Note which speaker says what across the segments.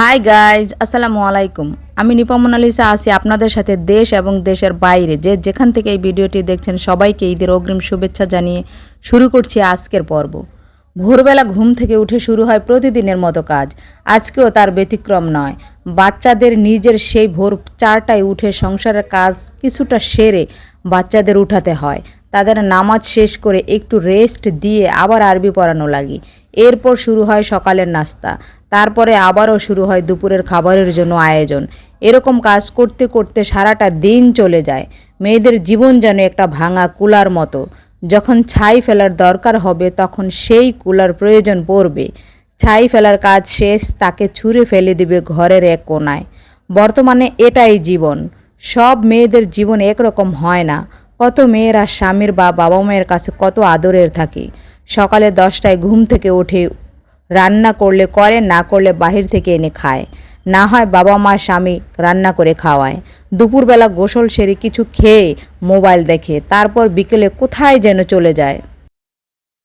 Speaker 1: Hi guys আসসালামু আলাইকুম। আমি নিপা মোনালিসা আছি আপনাদের সাথে দেশ এবং দেশের বাইরে। যে যেখান থেকে এই ভিডিওটি দেখছেন, সবাইকে ঈদের অগ্রিম শুভেচ্ছা জানিয়ে শুরু করছি আজকের পর্ব। ভোরবেলা ঘুম থেকে উঠে শুরু হয় প্রতিদিনের মতো কাজ। আজকেও তার ব্যতিক্রম নয়। বাচ্চাদের নিজের সেই ভোর চারটায় উঠে সংসারের কাজ কিছুটা সেরে বাচ্চাদের উঠাতে হয়। তাদের নামাজ শেষ করে একটু রেস্ট দিয়ে আবার আরবি পড়ানো লাগি। এরপর শুরু হয় সকালের নাস্তা। তারপরে আবারও শুরু হয় দুপুরের খাবারের জন্য আয়োজন। এরকম কাজ করতে করতে সারাটা দিন চলে যায়। মেয়েদের জীবন যেন একটা ভাঙা কুলার মতো। যখন ছাই ফেলার দরকার হবে, তখন সেই কুলার প্রয়োজন পড়বে। ছাই ফেলার কাজ শেষ, তাকে ছুঁড়ে ফেলে দিবে ঘরের এক কোনায়। বর্তমানে এটাই জীবন। সব মেয়েদের জীবন একরকম হয় না। কত মেয়েরা স্বামীর বা বাবা মায়ের কাছে কত আদরের থাকে। সকালে দশটায় ঘুম থেকে উঠে রান্না করলে করে, না করলে বাহির থেকে এনে খায়। না হয় বাবা মা, স্বামী রান্না করে খাওয়ায়। দুপুরবেলা গোসল সেরে কিছু খেয়ে মোবাইল দেখে, তারপর বিকেলে কোথায় যেন চলে যায়।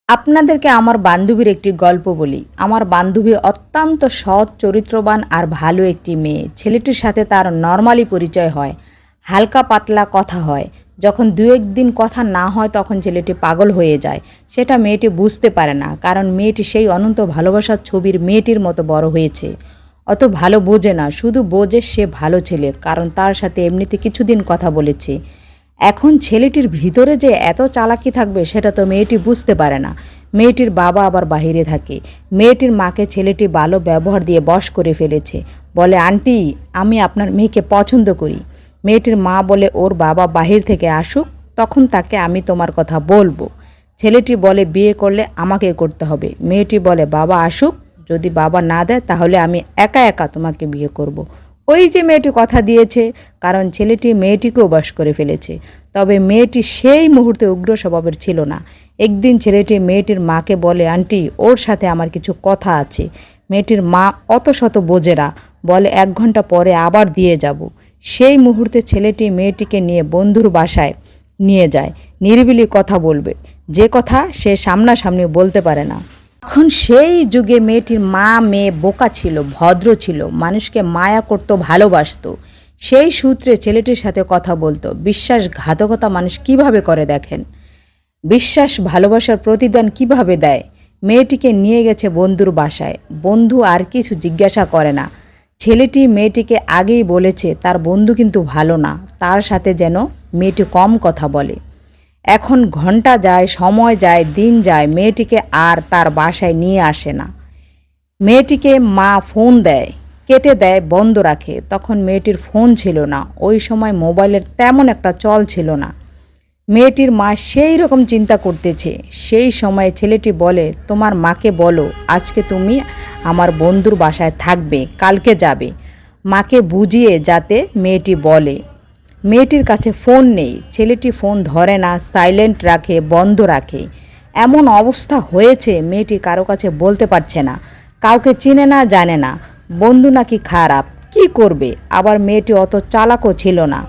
Speaker 1: আপনাদেরকে আমার বান্ধবীর একটি গল্প বলি। আমার বান্ধবী অত্যন্ত সৎ, চরিত্রবান আর ভালো একটি মেয়ে। ছেলেটির সাথে তার নর্মালি পরিচয় হয়। হালকা পাতলা কথা হয়। যখন দু একদিন কথা না হয় তখন ছেলেটি পাগল হয়ে যায়। সেটা মেয়েটি বুঝতে পারে না, কারণ মেয়েটি সেই অনন্ত ভালোবাসার ছবির মেয়েটির মতো বড় হয়েছে। অত ভালো বোঝে না, শুধু বোঝে সে ভালো ছেলে, কারণ তার সাথে এমনিতে কিছুদিন কথা বলেছে। এখন ছেলেটির ভিতরে যে এত চালাকি থাকবে সেটা তো মেয়েটি বুঝতে পারে না। মেয়েটির বাবা আবার বাহিরে থাকে। মেয়েটির মাকে ছেলেটি ভালো ব্যবহার দিয়ে বশ করে ফেলেছে। বলে, আন্টি, আমি আপনার মেয়েকে পছন্দ করি। মেয়েটির মা বলে ওর বাবা বাহির থেকে আসুক, তখন তাকে আমি তোমার কথা বলব। ছেলেটি বলে, বিয়ে করলে আমাকে করতে হবে। মেয়েটি বলে, বাবা আসুক, যদি বাবা না দেয় তাহলে আমি একা একা তোমাকে বিয়ে করব। ওই যে মেয়েটি কথা দিয়েছে, কারণ ছেলেটি মেয়েটিকেও বাস করে ফেলেছে। তবে মেয়েটি সেই মুহূর্তে উগ্র স্বভাবের ছিল না। একদিন ছেলেটি মেয়েটির মাকে বলে, আন্টি, ওর সাথে আমার কিছু কথা আছে। মেয়েটির মা অত শত বোঝে না। বলে, এক ঘণ্টা পরে আবার দিয়ে যাব। সেই মুহূর্তে ছেলেটি মেয়েটিকে নিয়ে বন্ধুর বাসায় নিয়ে যায়, নিরিবিলি কথা বলবে। যে কথা সে সামনাসামনি বলতে পারে না। এখন সেই যুগে মেয়েটির মা মেয়ে বোকা ছিল, ভদ্র ছিল, মানুষকে মায়া করত, ভালোবাসতো। সেই সূত্রে ছেলেটির সাথে কথা বলতো। বিশ্বাসঘাতকতা মানুষ কীভাবে করে দেখেন? বিশ্বাস ভালোবাসার প্রতিদান কীভাবে দেয়? মেয়েটিকে নিয়ে গেছে বন্ধুর বাসায়। বন্ধু আর কিছু জিজ্ঞাসা করে না। ছেলেটি মেয়েটিকে আগেই বলেছে, তার বন্ধু কিন্তু ভালো না। তার সাথে যেন মেয়েটি কম কথা বলে। এখন ঘণ্টা যায়, সময় যায়, দিন যায়, মেয়েটিকে আর তার বাসায় নিয়ে আসে না। মেয়েটিকে মা ফোন দেয়, কেটে দেয়, বন্ধ রাখে। তখন মেয়েটির ফোন ছিল না। ওই সময় মোবাইলের তেমন একটা চল ছিল না। মেয়েটির মা সেই রকম চিন্তা করতেছে। সেই সময় ছেলেটি বলে, তোমার মাকে বলো, আজকে তুমি আমার বন্ধুর বাসায় থাকবে, কালকে যাবে। মাকে বুঝিয়ে যাতে মেয়েটি বলে। মেয়েটির কাছে ফোন নেই। ছেলেটি ফোন ধরে না, সাইলেন্ট রাখে, বন্ধ রাখে। এমন অবস্থা হয়েছে, মেয়েটি কারও কাছে বলতে পারছে না, কাউকে চিনে না, জানে না। বন্ধু নাকি খারাপ? কি করবে? আবার মেয়েটি অত চালাকও ছিল না।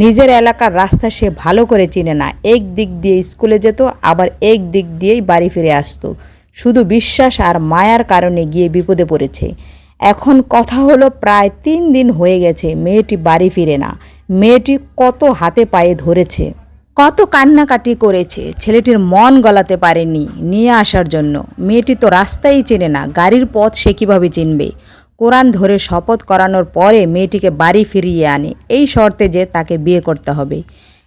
Speaker 1: নিজের এলাকার রাস্তা সে ভালো করে চিনে না। এক দিক দিয়ে স্কুলে যেত, আবার এক দিক দিয়েই বাড়ি ফিরে আসতো। শুধু বিশ্বাস আর মায়ার কারণে গিয়ে বিপদে পড়েছে। এখন কথা হলো প্রায় তিন দিন হয়ে গেছে মেয়েটি বাড়ি ফিরে না। মেয়েটি কত হাতে পায়ে ধরেছে। কত কান্নাকাটি করেছে। ছেলেটির মন গলাতে পারেনি নিয়ে আসার জন্য। মেয়েটি তো রাস্তাই চেনে না, গাড়ির পথ সে কীভাবে চিনবে? কোরআন ধরে শপথ করানোর পরে মেয়েটিকে বাড়ি ফিরিয়ে আনে। এই শর্তে যে তাকে বিয়ে করতে হবে।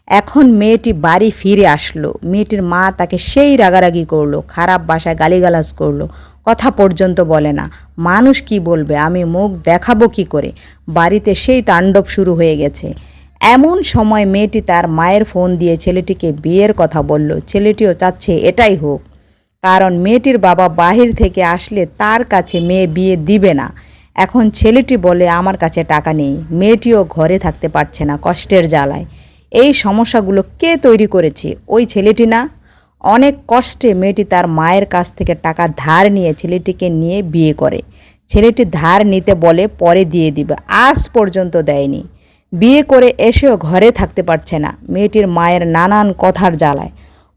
Speaker 1: এখন মেয়েটি বাড়ি ফিরে আসলো। মেয়েটির মা তাকে সেই রাগারাগি করল, খারাপ বাসায় গালিগালাজ করল। কথা পর্যন্ত বলে না। মানুষ কি বলবে? আমি মুখ দেখাবো কি করে? বাড়িতে সেই তাণ্ডব শুরু হয়ে গেছে। এমন সময় মেয়েটি তার মায়ের ফোন দিয়ে ছেলেটিকে বিয়ের কথা বলল। ছেলেটিও চাচ্ছে এটাই হোক। কারণ মেয়েটির বাবা বাহির থেকে আসলে তার কাছে মেয়ে বিয়ে দিবে না। এখন ছেলেটি বলে, আমার কাছে টাকা নেই। মেয়েটিও ঘরে থাকতে পারছে না কষ্টের জ্বালায়। এই সমস্যাগুলো কে তৈরি করেছে? ওই ছেলেটি না? অনেক কষ্টে মেয়েটি তার মায়ের কাছ থেকে টাকা ধার নিয়ে ছেলেটিকে নিয়ে বিয়ে করে। ছেলেটি ধার নিতে বলে, পরে দিয়ে দিবে। আজ পর্যন্ত দেয়নি। বিয়ে করে এসেও ঘরে থাকতে পারছে না। মেয়েটির মায়ের নানান কথার জ্বালায়।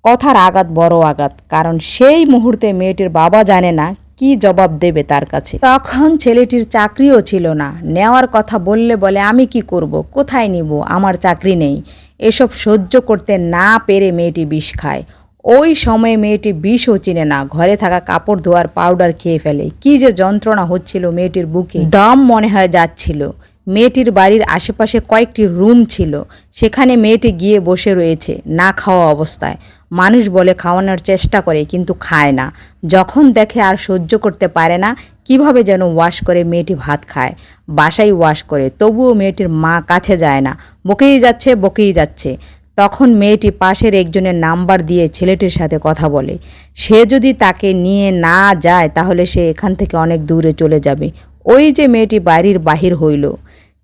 Speaker 1: কথার আঘাত বড় আঘাত, কারণ সেই মুহূর্তে মেয়েটির বাবা জানে না কি জবাব দেবে তার কাছে? তখন ছেলেটির চাকরিও ছিল না। নেওয়ার কথা বললে বলে, আমি কি করব? কোথায় নিব? আমার চাকরি নেই। এসব সহ্য করতে না পেরে মেয়েটি বিষ খায়। ওই সময়ে মেয়েটি বিষও চিনে না। ঘরে থাকা কাপড় ধোয়ার পাউডার খেয়ে ফেলে। কি যে যন্ত্রণা হচ্ছিল মেয়েটির বুকে। দম মনে হয় যাচ্ছিল। মেয়েটির বাড়ির আশেপাশে কয়েকটি রুম ছিল। সেখানে মেয়েটি গিয়ে বসে রয়েছে, না খাওয়া অবস্থায়। মানুষ বলে খাওয়ানোর চেষ্টা করে কিন্তু খায় না। যখন দেখে আর সহ্য করতে পারে না, কীভাবে যেন ওয়াশ করে মেয়েটি ভাত খায়। বাসায় ওয়াশ করে, তবুও মেয়েটির মা কাছে যায় না। বকেই যাচ্ছে বকেই যাচ্ছে। তখন মেয়েটি পাশের একজনের নাম্বার দিয়ে ছেলেটির সাথে কথা বলে। সে যদি তাকে নিয়ে না যায়, তাহলে সে এখান থেকে অনেক দূরে চলে যাবে। ওই যে মেয়েটি বাড়ির বাহির হইল।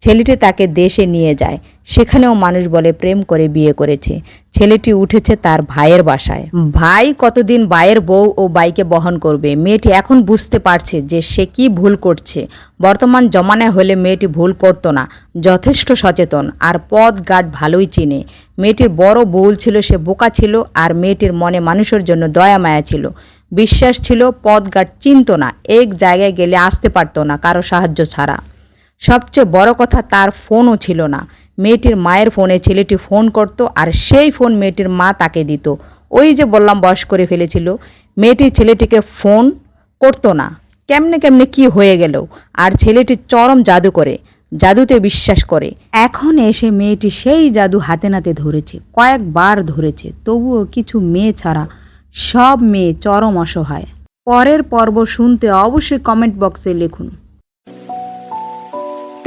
Speaker 1: ছেলেটি তাকে দেশে নিয়ে যায়। সেখানেও মানুষ বলে প্রেম করে বিয়ে করেছে। ছেলেটি উঠেছে তার ভাইয়ের বাসায়। ভাই কতদিন ভাইয়ের বউ ও বাইকে বহন করবে? মেয়েটি এখন বুঝতে পারছে যে সে কি ভুল করছে। বর্তমান জমানায় হলে মেয়েটি ভুল করতো না, যথেষ্ট সচেতন আর পদ ঘাট ভালোই চিনে। মেয়েটির বড় ভুল ছিল, সে বোকা ছিল আর মেয়েটির মনে মানুষের জন্য দয়া মায়া ছিল। বিশ্বাস ছিল, পথ ঘাট চিনত না, এক জায়গায় গেলে আসতে পারতো না কারও সাহায্য ছাড়া। সবচেয়ে বড় কথা তার ফোনও ছিল না। মেয়েটির মায়ের ফোনে ছেলেটি ফোন করত আর সেই ফোন মেয়েটির মা তাকে দিত। ওই যে বললাম, বয়স করে ফেলেছিল। মেয়েটি ছেলেটিকে ফোন করতো না। কেমনে কেমনে কি হয়ে গেল। আর ছেলেটি চরম জাদু করে, জাদুতে বিশ্বাস করে। এখন এসে মেয়েটি সেই জাদু হাতে নাতে ধরেছে, কয়েকবার ধরেছে। তবুও কিছু মেয়ে ছাড়া সব মেয়ে চরম অসহায়। পরের পর্ব শুনতে অবশ্যই কমেন্ট বক্সে লিখুন।